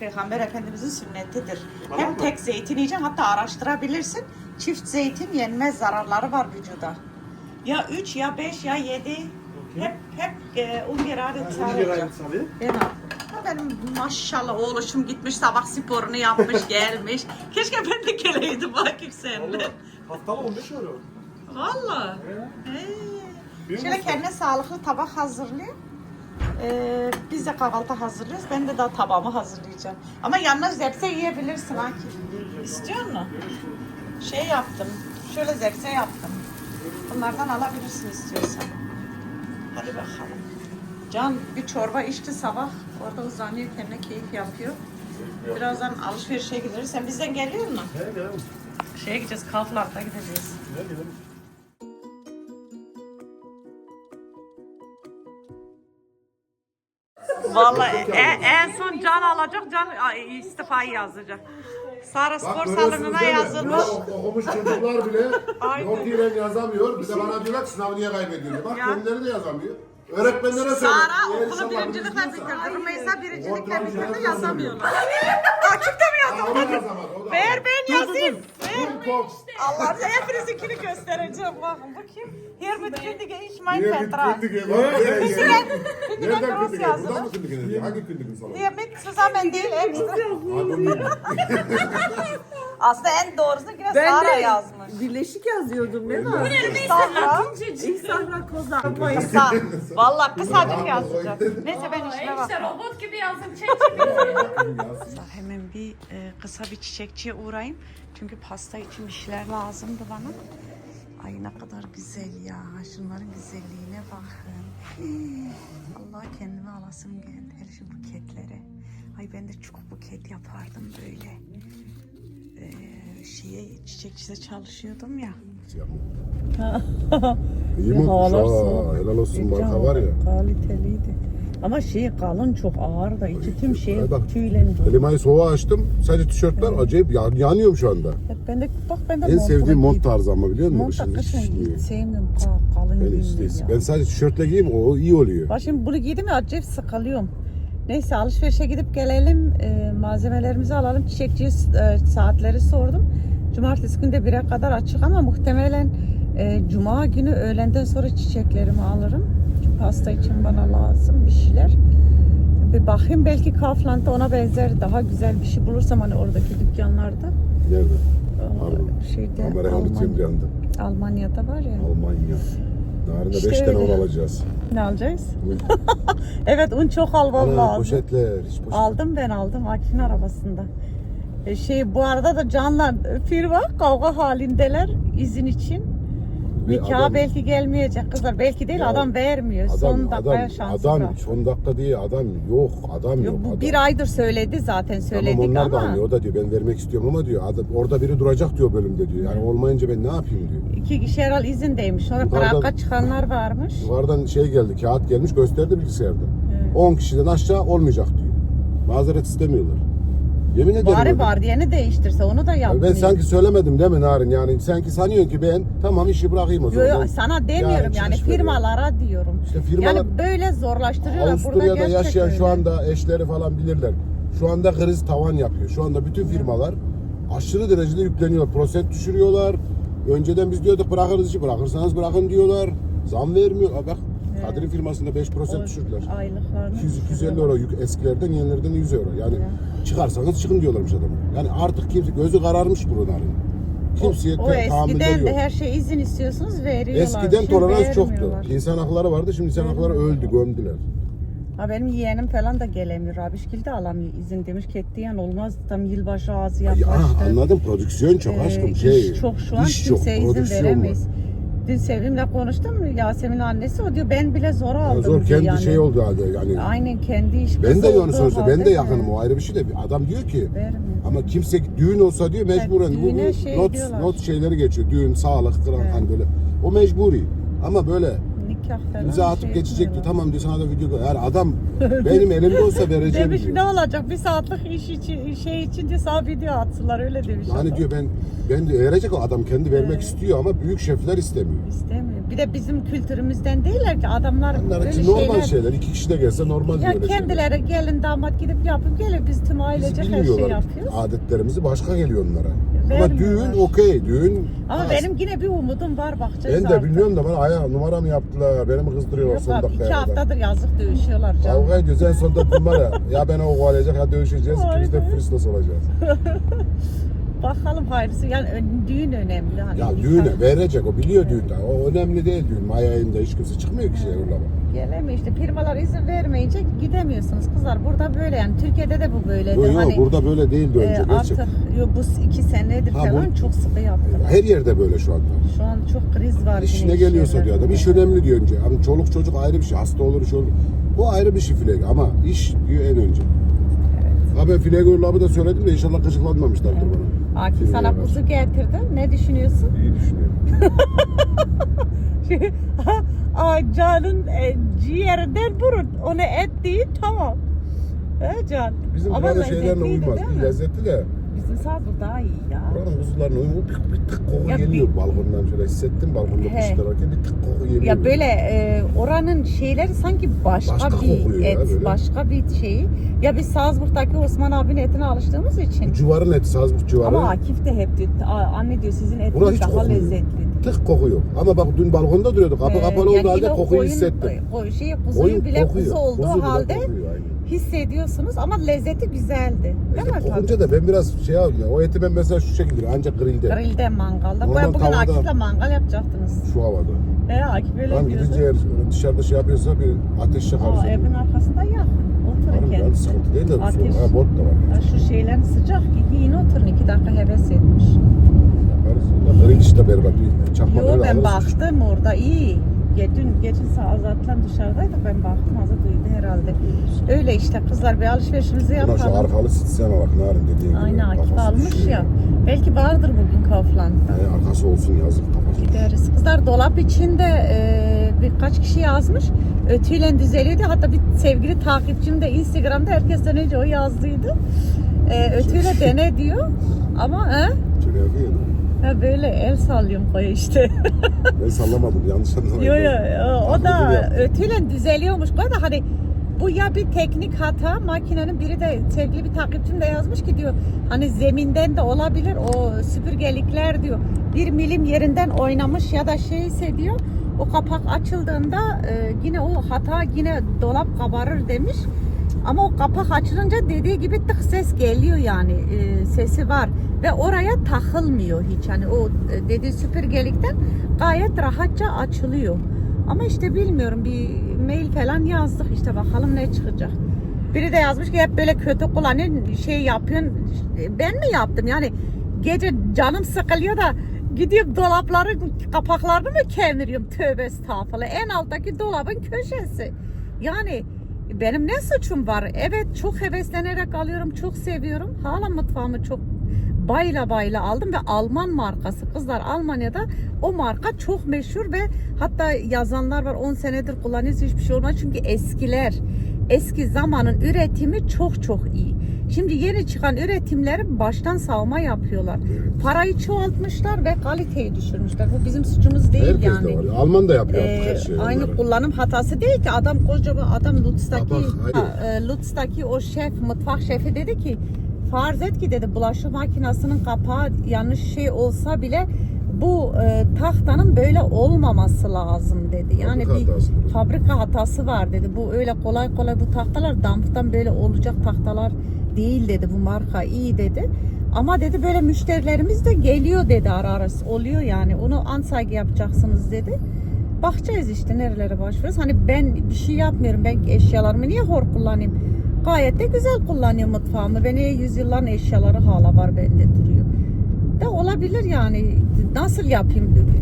Peygamber Efendimizin sünnetidir. Tamam Hem mı? tek zeytin yiyeceksin hatta araştırabilirsin. Çift zeytin yenmez zararları var vücuda. Ya 3 ya 5 ya 7 hep hep e, un. Ben aldım. Ha, Benim maşallah oğluşum gitmiş sabah sporunu yapmış gelmiş. Keşke ben de geleydim bakayım seninle. Haftalı 15 euro. Valla. Ee, Büyük Şöyle kendine sağlıklı tabak hazırlıyor. Ee, biz de kahvaltı hazırlıyoruz. Ben de daha tabağımı hazırlayacağım. Ama yanına zepse yiyebilirsin Akif. İstiyor musun? Şey yaptım. Şöyle zepse yaptım. Bunlardan alabilirsin istiyorsan. Hadi bakalım. Can bir çorba içti sabah. Orada uzanıyor kendine keyif yapıyor. Birazdan alışverişe gideriz. Sen bizden geliyor musun? Şeye gideceğiz. Kaufland'a gideceğiz. He gelelim. Vallahi en, en son Can alacak, Can ay, istifayı yazacak. Sara spor salonuna yazılmış. Okumuş çocuklar bile not ile yazamıyor. Bir de bana diyorlar ki sınav niye kaybediyorsun? Bak kendileri de yazamıyor. Öğretmenlere söyle. Sara okulu birincilikle bitirdi. Rümeysa birincilikle bitirdi yazamıyor. yazamıyorlar. O da yazamadı. Ver ben yazayım. Ver. Dur, top. Allah hepinizinkini göstereceğim. Bakın bu kim? Hier mit Kündige ich mein Vertrag. kündige? Kündige? Mı yazılır. kündige? Hangi kündige salonu? Hier mit zusammen değil extra. Aslında en doğrusunu yine Ben Sara de yazmış. birleşik yazıyordum değil mi? Sara. İhsanla Kozan. Kısa. Valla kısacık yazacak. Neyse ben işime İşte bakayım. robot gibi yazdım çek çek. Hemen bir e, kısa bir çiçekçiye uğrayayım. Çünkü pasta için bir şeyler lazımdı bana. Ay ne kadar güzel ya. Şunların güzelliğine bakın. Allah kendime alasım geldi. Hele şu buketlere. Ay ben de çok buket yapardım böyle. Ee, şeye çiçekçide çalışıyordum ya. İyi mi? Havalar soğuk. Helal olsun marka var ya. Kaliteliydi. Ama şey kalın çok ağır da içi tüm şey bak. tüylen dolu. Klimayı soğuğa açtım. Sadece tişörtler acayip yan, yanıyorum şu anda. Ben de bak ben de En sevdiğim mont tarzı ama biliyor musun? Mont Şimdi şişliyor. hiç sevmiyorum ka- kalın Ben, işte, ya. ben sadece tişörtle giyeyim o iyi oluyor. Bak şimdi bunu giydim ya acayip sıkılıyorum. Neyse alışverişe gidip gelelim. e, malzemelerimizi alalım. Çiçekçiye e, saatleri sordum. Cumartesi günü de 1'e kadar açık ama muhtemelen e, Cuma günü öğlenden sonra çiçeklerimi alırım. Çünkü pasta için bana lazım bir şeyler. Bir bakayım belki Kaufland'da ona benzer daha güzel bir şey bulursam hani oradaki dükkanlarda. Nerede? e, Pardon. Şeyde Alman. Almanya'da var ya. Almanya. Narında İşte 5 tane öyle. un alacağız. Ne alacağız? Evet un çok almam Ana poşetler. Hiç poşet. Aldım ben aldım Akif'in arabasında. E, şey bu arada da Can'la firma kavga halindeler izin için. Ve Nikaha adam- belki gelmeyecek kızlar. Belki değil Ya, adam vermiyor. Adam, Son dakikaya adam, şansı adam, var. son dakika değil adam yok, adam yok. Yok, bu adam. bir aydır söyledi zaten söyledik Tamam onlar da ama anlıyor. O da diyor ben vermek istiyorum ama diyor adam, orada biri duracak diyor bölümde diyor. Yani olmayınca ben ne yapayım diyor. iki kişi herhal izindeymiş. Sonra bıraka çıkanlar varmış. Yukarıdan şey geldi, kağıt gelmiş gösterdi bilgisayarda. 10 kişiden aşağı olmayacak diyor. Mazeret istemiyorlar. Yemin ederim. Bari öyle. var diyeni değiştirse onu da Ya yapmıyor. Ben sanki söylemedim değil mi Narin? Yani sanki sanıyorsun ki ben tamam işi bırakayım o zaman. yo, Ben sana demiyorum yani veriyorum. firmalara diyorum. İşte firmalar Yani böyle zorlaştırıyorlar. Burada Avusturya'da gerçek yaşayan şu öyle. anda eşleri falan bilirler. Şu anda kriz tavan yapıyor. Şu anda bütün firmalar aşırı derecede yükleniyor. Proset düşürüyorlar. Önceden biz diyorduk bırakırız işi bırakırsanız bırakın diyorlar. Zam vermiyor. Bak Kadir'in firmasında 5 proset O düşürdüler. Aylıklarını 200-250 euro yük eskilerden yenilerden 100 euro. Yani çıkarsanız çıkın diyorlarmış adamı. Yani artık kimse gözü kararmış bunların. Kimseye O te- tahammülleri eskiden yok. her şey izin istiyorsunuz veriyorlar. Eskiden Şimdi tolerans çoktu. vermiyorlar. İnsan hakları vardı. Şimdi insan hakları öldü, gömdüler. Ha benim yeğenim falan da gelemiyor. Abişgil de alamıyor izin demiş ki ettiyen olmaz. Tam yılbaşı ağzı Ya yaklaştı. anladım prodüksiyon çok Ee, aşkım şey. iş çok şu an iş kimseye izin prodüksiyon veremeyiz. Dün Sevim'le konuştum. Yasemin'in annesi o diyor ben bile zor aldım zor diyor kendi yani. şey oldu halde yani. Aynen kendi iş Ben de yani sonuçta ben de yakınım o ayrı bir şey de adam diyor ki Vermiyor. ama kimse düğün olsa diyor mecburen bu, bu şey not diyorlar. not şeyleri geçiyor. Düğün, sağlık falan Evet. hani böyle. O mecburi. Ama böyle falan. İmza atıp şey geçecek diyor. yapmıyorlar. Tamam diyor sana da video koy. Yani adam benim elimde olsa vereceğim Demiş diyor. ne olacak bir saatlik iş için şey için de sana video atsınlar öyle demiş. Yani adam. diyor ben ben de verecek o adam kendi vermek Evet. istiyor ama büyük şefler istemiyor. İstemiyor. Bir de bizim kültürümüzden değiller ki adamlar Onlar böyle için normal şeyler. şeyler. İki kişi de gelse normal Ya şeyler. kendileri gelin damat gidip yapıp geliyor. Biz tüm Biz ailece her şeyi bilmiyorlar. yapıyoruz. Adetlerimizi başka geliyor onlara. Ama düğün okey. Düğün Ama az. benim yine bir umudum var bakacağız ben de artık. bilmiyorum da bana ayağı numara mı yaptılar? Beni kızdırıyorlar Yok son abi dakikaya iki kadar? haftadır yazık dövüşüyorlar canım. Kavga ediyoruz en sonunda bunlar ya. Ya beni o kovalayacak ya dövüşeceğiz. İkimiz de Aynen. fristos olacağız. Bakalım hayırlısı. Yani ö- düğün önemli. Hani Ya insan- düğüne verecek o biliyor düğünde. O önemli değil düğün. Maya ayında hiç kimse çıkmıyor ki yollama. Gelemiyor işte firmalar izin vermeyince gidemiyorsunuz kızlar. Burada böyle yani Türkiye'de de bu böyleydi. Yok yok hani, burada böyle değildi önce. e, Gerçek. artık yo, bu iki senedir Ha, falan bu- çok sıkı yaptım. Her yerde böyle şu anda. Şu an çok kriz var. İşine yine iş geliyorsa diyor adam. İş önemli diyor önce. Hani çoluk çocuk ayrı bir şey. Hasta olur şey olur. Bu ayrı bir şey file ama iş diyor en önce. Ha ben Filegörlü da söyledim de inşallah gıcıklanmamışlardır bana. Akif sana kuzu getirdim. Ne düşünüyorsun? İyi düşünüyorum. Aa, canın e, ciğerinden burun. Ona et değil tamam. He can. Bizim Ama burada şeylerle lezzetliydi uymaz. değil İyi mi? lezzetli de. Bizim Salzburg daha iyi ya. Buranın kuzularına uymuyor. Bir, bir tık koku Ya geliyor bir- balkondan şöyle hissettim balkonda He. kuşlarken bir tık koku geliyor. Ya böyle e, oranın şeyleri sanki başka, Başka bir ya et, böyle. başka bir şeyi. Ya biz Salzburg'daki Osman abinin etine alıştığımız için. Bu civarın eti Salzburg civarı. Ama Akif de hep diyor, "Aa, anne diyor sizin etiniz daha kokmuyor. lezzetli. Tık koku yok. Ama bak dün balkonda duruyorduk. Kapı kapalı yani olduğu halde o kokuyu koyun- hissettim. O şey kuzuyu Koyun bile kokuyor. kuzu olduğu Kuzu bile halde kokuyor, aynen. hissediyorsunuz ama lezzeti güzeldi. Değil İşte mi? kokunca da ben biraz şey aldım. ya, O eti ben mesela şu şekilde ancak grillde. Grilde mangalda. Normal Bugün tavada- Akif'le mangal yapacaktınız. Şu havada. He Akif öyle diyordu. gidince eğer dışarıda şey yapıyorsa bir ateş yakarız. Aa, evin arkasında yakın. Otururken. Yani sıkıntı değil de Ateş. soğuk. Ha, bot da var. Ya Şu şeyler sıcak. Giyin oturun iki dakika heves etmiş. Yaparız. Ya, işte berbat. Bir Çakmak Yo ben alırız. baktım orada iyi. Ge- Dün geçen saat zaten dışarıdaydık ben baktım azı duydu herhalde. Öyle işte kızlar bir alışverişimizi Buna şu yapalım. arkalı sisteme bak narin dediğin gibi. Aynen Akif Kafası almış düşüyor. ya. Belki vardır bugün Kaufland'da. He, arkası olsun yazık kafası. Gideriz. Kızlar dolap içinde e, birkaç kişi yazmış. Ötüyle düzeliyordu. Hatta bir sevgili takipçim de Instagram'da herkesten önce o yazdıydı. E, ötüyle dene diyor. Ama he, yapıyor ya. böyle el sallıyorum koya işte. Ben sallamadım yanlış anlamayın. yo yo yo, o da ötüyle düzeliyormuş. Koya da hani bu ya bir teknik hata makinenin biri de sevgili bir takipçim de yazmış ki diyor hani zeminden de olabilir o süpürgelikler diyor bir milim yerinden oynamış ya da şeyse diyor o kapak açıldığında e, yine o hata yine dolap kabarır demiş ama o kapak açılınca dediği gibi tık ses geliyor yani e, sesi var ve oraya takılmıyor hiç hani o e, dediği süpürgelikten gayet rahatça açılıyor. Ama işte bilmiyorum bir mail falan yazdık işte bakalım ne çıkacak. Biri de yazmış ki hep böyle kötü kullanıyorsun şey yapıyorsun. Ben mi yaptım yani gece canım sıkılıyor da gidiyorum dolapların kapaklarını mı kemiriyorum tövbe estağfurullah. En alttaki dolabın köşesi. Yani benim ne suçum var? Evet çok heveslenerek alıyorum çok seviyorum. Hala mutfağımı çok bayla bayla aldım ve Alman markası kızlar Almanya'da o marka çok meşhur ve hatta yazanlar var 10 senedir kullanıyoruz hiçbir şey olmaz çünkü eskiler eski zamanın üretimi çok çok iyi. Şimdi yeni çıkan üretimleri baştan savma yapıyorlar. Evet. Parayı çoğaltmışlar ve kaliteyi düşürmüşler. Bu bizim suçumuz değil Herkes yani. de var. Alman da yapıyor Ee, her şeyi. aynı onları. kullanım hatası değil ki adam kocaman adam Lutz'taki ha, e, Lutz'taki o şef mutfak şefi dedi ki farz et ki dedi bulaşık makinesinin kapağı yanlış şey olsa bile bu e, tahtanın böyle olmaması lazım dedi. Yani Fabrika bir hatası. fabrika hatası var dedi. Bu öyle kolay kolay bu tahtalar damptan böyle olacak tahtalar değil dedi. Bu marka iyi dedi. Ama dedi böyle müşterilerimiz de geliyor dedi ara ara oluyor yani. Onu ansaygı yapacaksınız dedi. Bakacağız işte nerelere başvuruyoruz. Hani ben bir şey yapmıyorum. Ben eşyalarımı niye hor kullanayım? Gayet de güzel kullanıyorum mutfağımı. Beni yüzyılların eşyaları hala var bende duruyor. Da olabilir yani. Nasıl yapayım?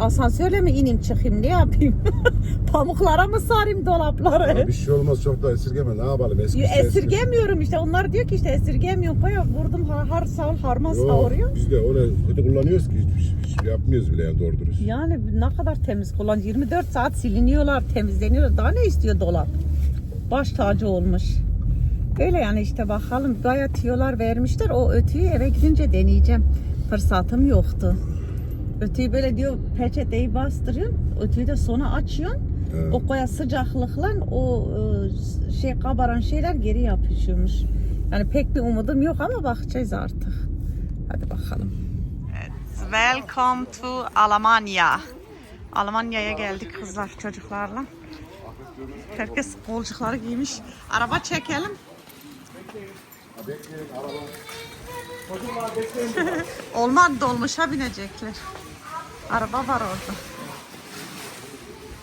Asansörle mi ineyim çıkayım ne yapayım? Pamuklara mı sarayım dolapları? Ya bir şey olmaz çok da esirgeme ne yapalım eski şey esirgemiyorum işte. Onlar diyor ki işte esirgemiyorum. Koya vurdum har, har sağ harman Yok, savuruyor. Biz de öyle kötü kullanıyoruz ki hiçbir şey. Yapmıyoruz bile yani doğru dürüst. Yani ne kadar temiz kullan. 24 saat siliniyorlar, temizleniyorlar. Daha ne istiyor dolap? Baş tacı olmuş. Öyle yani işte bakalım. Bayağı tiyolar vermişler. O ötüyü eve gidince deneyeceğim. Fırsatım yoktu. Ötüyü böyle diyor peçeteyi bastırıyorsun. Ötüyü de sona açıyorsun. Evet. O koya sıcaklıkla o e, şey kabaran şeyler geri yapışıyormuş. Yani pek bir umudum yok ama bakacağız artık. Hadi bakalım. Welcome to Almanya. Almanya'ya geldik kızlar çocuklarla. Herkes kolcukları giymiş. Araba çekelim. Olmadı dolmuşa binecekler. Araba var orada.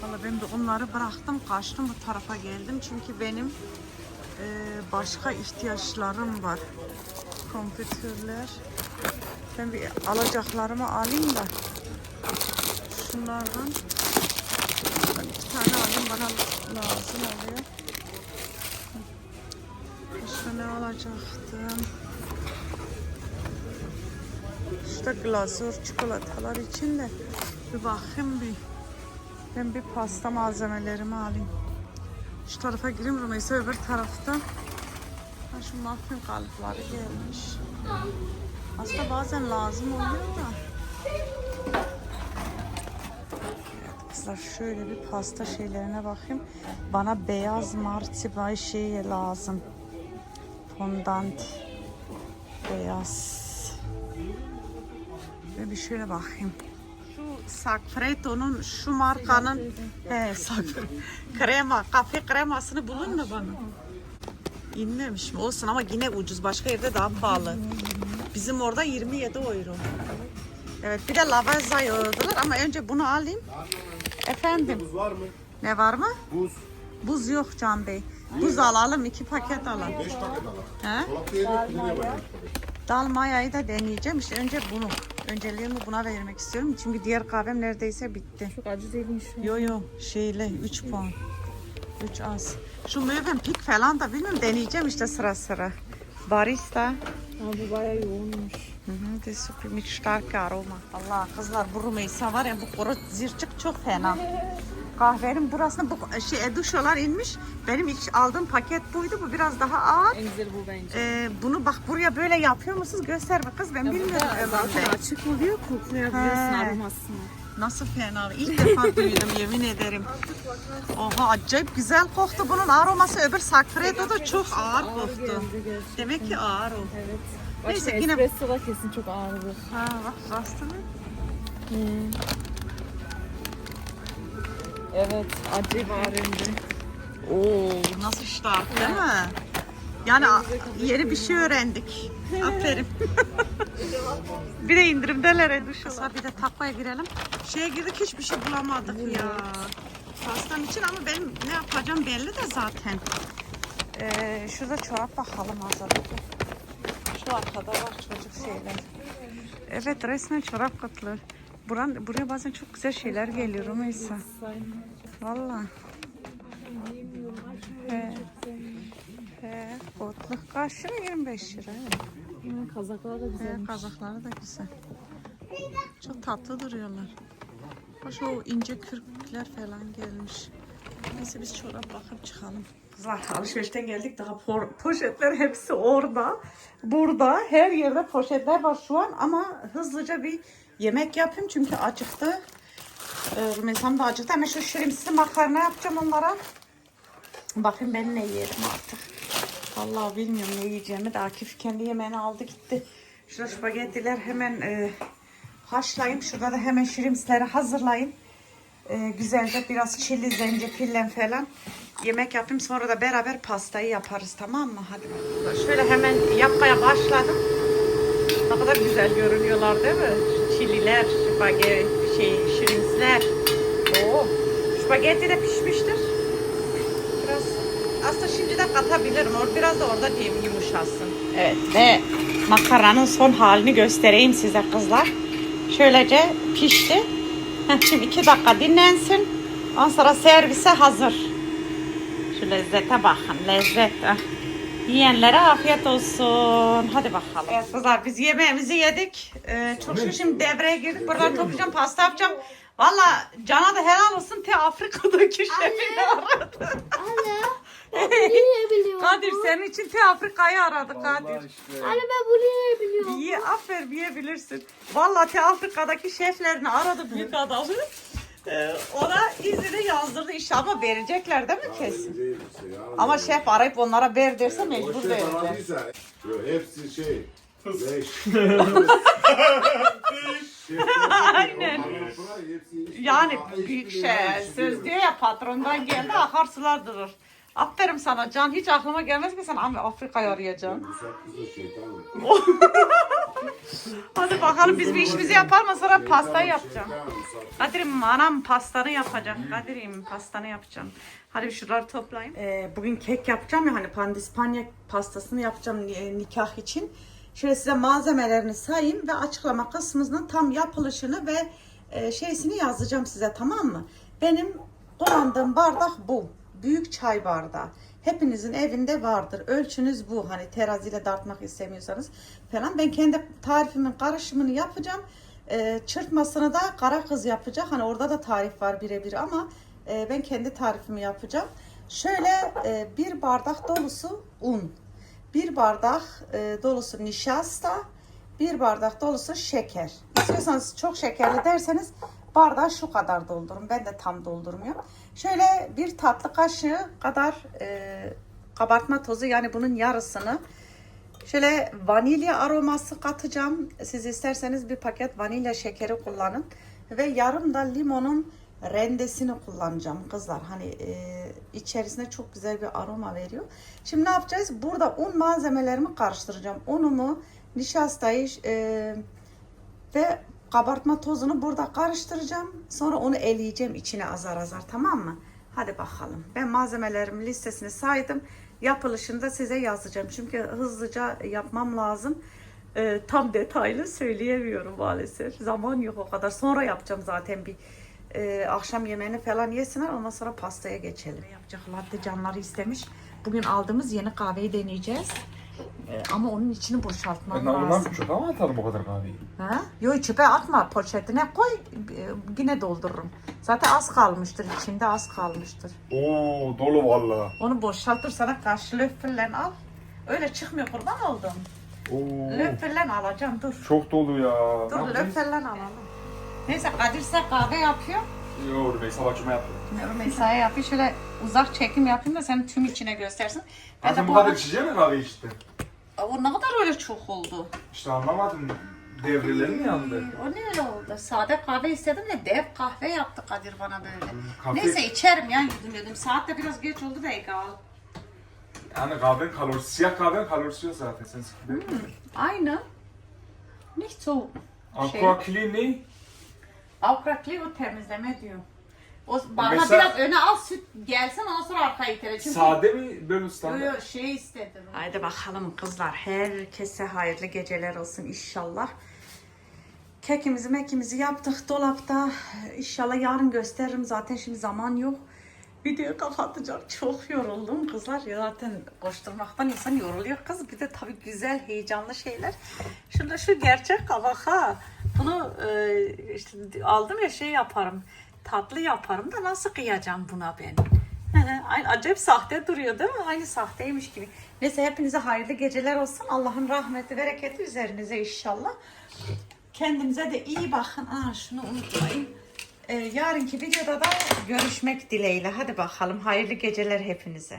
Vallahi ben de onları bıraktım kaçtım bu tarafa geldim çünkü benim e, başka ihtiyaçlarım var. Kompütürler. Ben bir alacaklarımı alayım da şunlardan alayım bana lazım oluyor. Başka ne alacaktım? İşte glazur çikolatalar için de bir bakayım bir. Ben bir pasta malzemelerimi alayım. Şu tarafa gireyim Rumeysa öbür tarafta. Şu muffin kalıpları gelmiş. Aslında bazen lazım oluyor da. Kızlar şöyle bir pasta şeylerine bakayım. Bana beyaz martibay şeyi lazım. Fondant. Beyaz. Ve bir şöyle bakayım. Şu Sacfreto'nun şu markanın he, krema, kafe kremasını bulun mu bana? İnmemiş mi? Olsun ama yine ucuz. Başka yerde daha pahalı. Bizim orada 27 euro. Evet bir de lavazza yoğurdular ama önce bunu alayım. Efendim Buz var mı? ne var mı? Buz. Buz yok Can Bey. Buz alalım iki paket alalım. 5 paket alalım. He? Dolapta yemek. Dalmaya'yı da deneyeceğim. İşte önce bunu. Önceliğimi buna vermek istiyorum. Çünkü diğer kahvem neredeyse bitti. Çok acı değilmiş. Yo yo şeyle 3 puan. 3 az. Şu Mövenpick falan da bilmiyorum deneyeceğim işte sıra sıra. Barista. Abi bayağı yoğunmuş. Hı hı, ist super mit starker Aroma. Allah kızlar bu Rumeysa var ya bu kuru zirçik çok fena. Kahvenin burasına bu şey duşolar inmiş. Benim ilk aldığım paket buydu. Bu biraz daha ağır. En güzel bu bence. Ee, bunu bak buraya böyle yapıyor musunuz? Göster be kız ben bilmiyorum. öbüründe. açık oluyor koklayabilirsin He. aromasını. Nasıl fena? İlk defa duydum yemin ederim. Oha acayip güzel koktu. Bunun aroması öbür Sacredo da çok ağır koktu. Demek ki ağır o. Evet. Neyse, Neyse yine- espresso da kesin çok ağırdır. Ha bak bastı mı? Evet, acayip de. Oo nasıl start değil mi? Yani yeni bir şey öğrendik. Aferin. bir de indirimdeler duşlar. Bir de takoya girelim. Şeye girdik hiçbir şey bulamadık ya. Pastam için ama benim ne yapacağım belli de zaten. Ee, şurada çorap bakalım Azad'da. Şu arkada var çocuk şeyler. Evet resmen çorap katlı. Buran, buraya bazen çok güzel şeyler geliyor Rümeysa. Valla. He. He. Kotluk kaç lira? 25 lira. evet. Kazaklar da He, kazakları da güzel. Çok tatlı duruyorlar. Hoş o ince kürkler falan gelmiş. Neyse biz çorap bakıp çıkalım. Kızlar alışverişten geldik daha por- poşetler hepsi orada. Burada her yerde poşetler var şu an ama hızlıca bir yemek yapayım çünkü acıktı. Ee, Rümeysam da acıktı. Hemen şu şirimsi makarna yapacağım onlara. Bakayım ben ne yerim artık. Vallahi bilmiyorum ne yiyeceğimi de Akif kendi yemeğini aldı gitti. Şurada spagettiler hemen e, haşlayayım. Şurada da hemen şirimsleri hazırlayayım. E, güzelce biraz çili, zencefille falan yemek yapayım. Sonra da beraber pastayı yaparız tamam mı? Hadi. Şöyle hemen yapmaya başladım. Ne kadar güzel görünüyorlar değil mi? Çililer, spagetti, şey, şirimsler. Oo, spagetti de pişmiştir. Biraz aslında şimdi de katabilirim. Or biraz da orada diyeyim yumuşasın. Evet ve makaranın son halini göstereyim size kızlar. Şöylece pişti. Şimdi iki dakika dinlensin. Ondan sonra servise hazır. Şu lezzete bakın. Lezzet. Yiyenlere afiyet olsun. Hadi bakalım. Evet kızlar biz yemeğimizi yedik. Ee, çok şükür şimdi devreye girdik. Buradan toplayacağım, pasta yapacağım. Valla Can'a da helal olsun. Te Afrika'daki şefini aradı. Yiyebiliyorum. Kadir senin için Te Afrika'yı aradı Kadir. Anne ben bunu yiyebiliyorum. İyi aferin yiyebilirsin. Vallahi Te Afrika'daki şeflerini aradı büyük adamı. Ee, ona izini yazdırdı işte ama verecekler değil mi kesin? Ama şef arayıp onlara ver derse mecbur verecek. Yok, hepsi şey. Beş. Aynen. Yani büyük şey söz diyor ya patrondan geldi akar sular durur. Aferin sana Can hiç aklıma gelmez ki sen Afrika'yı arayacaksın. Hadi bakalım biz bir işimizi yapar mı sonra pastayı yapacağım. Kadir'im anam pastanı yapacak. Kadir'im pastanı yapacağım. Hadi bir şuraları toplayayım. Ee, bugün kek yapacağım ya hani pandispanya pastasını yapacağım e, nikah için. Şöyle size malzemelerini sayayım ve açıklama kısmının tam yapılışını ve e, şeysini yazacağım size tamam mı? Benim kullandığım bardak bu. Büyük çay bardağı. Hepinizin evinde vardır. Ölçünüz bu. Hani teraziyle dartmak istemiyorsanız falan. Ben kendi tarifimin karışımını yapacağım. E, çırpmasını da kara kız yapacak. Hani orada da tarif var birebir ama e, ben kendi tarifimi yapacağım. Şöyle e, bir bardak dolusu un. Bir bardak e, dolusu nişasta. Bir bardak dolusu şeker. İstiyorsanız çok şekerli derseniz bardağı şu kadar doldurun. Ben de tam doldurmuyorum. Şöyle bir tatlı kaşığı kadar e, kabartma tozu yani bunun yarısını Şöyle vanilya aroması katacağım. Siz isterseniz bir paket vanilya şekeri kullanın. Ve yarım da limonun rendesini kullanacağım kızlar. Hani e, içerisine çok güzel bir aroma veriyor. Şimdi ne yapacağız? Burada un malzemelerimi karıştıracağım. Unumu, nişastayı e, ve kabartma tozunu burada karıştıracağım. Sonra onu eleyeceğim içine azar azar tamam mı? Hadi bakalım. Ben malzemelerimin listesini saydım. Yapılışını da size yazacağım. Çünkü hızlıca yapmam lazım. Ee, tam detaylı söyleyemiyorum maalesef. Zaman yok o kadar. Sonra yapacağım zaten bir e, akşam yemeğini falan yesinler. Ondan sonra pastaya geçelim. Yapacak latte canları istemiş. Bugün aldığımız yeni kahveyi deneyeceğiz. Ee, ama onun içini boşaltmam lazım. Ondan çöpe mi atalım o kadar kahveyi? Ha? Yok çöpe atma poşetine koy e, yine doldururum. Zaten az kalmıştır içinde az kalmıştır. Oo dolu valla. Onu boşaltır sana karşı löffelen al. Öyle çıkmıyor kurban oldum. Oo Löffelen alacağım dur. çok dolu ya. Dur löffelen alalım. Neyse Kadir size kahve yapıyor. Yo Rümeysa bacıma yaptı. Rümeysa'ya yapıyor. Şöyle uzak çekim yapayım da senin tüm içine göstersin. Ben Zaten de bu kadar içeceğim mi kahve işte? O ne kadar öyle çok oldu. İşte anlamadım. Devrelerin yandı. O ne öyle oldu? Sade kahve istedim de dev kahve yaptı Kadir bana böyle. kahve- Neyse içerim ya yudum yudum. Saat de biraz geç oldu da egal. Yani kahvenin kalorisi, siyah kahvenin kalorisi yok zaten. Sen sıkıntı Aynı. Nicht so şey. Aqua Clean Avkraklı o temizleme diyor. O bana Mesela- biraz öne al süt gelsin ondan sonra arkaya itere. Çünkü Sade mi böyle standart? Yo, yo, şey istedim. Haydi bakalım kızlar. Herkese hayırlı geceler olsun inşallah. Kekimizi mekimizi yaptık dolapta. İnşallah yarın gösteririm. Zaten şimdi zaman yok. Videoyu kapatacağım. Çok yoruldum kızlar. Ya zaten koşturmaktan insan yoruluyor kız. Bir de tabii güzel, heyecanlı şeyler. Şurada şu gerçek kabak ha. Bunu e, işte aldım ya şey yaparım. Tatlı yaparım da nasıl kıyacağım buna ben? Aynı acayip sahte duruyor değil mi? Aynı sahteymiş gibi. Neyse hepinize hayırlı geceler olsun. Allah'ın rahmeti, bereketi üzerinize inşallah. Kendinize de iyi bakın. Aa, şunu unutmayın. Ee, yarınki videoda da görüşmek dileğiyle. Hadi bakalım. Hayırlı geceler hepinize.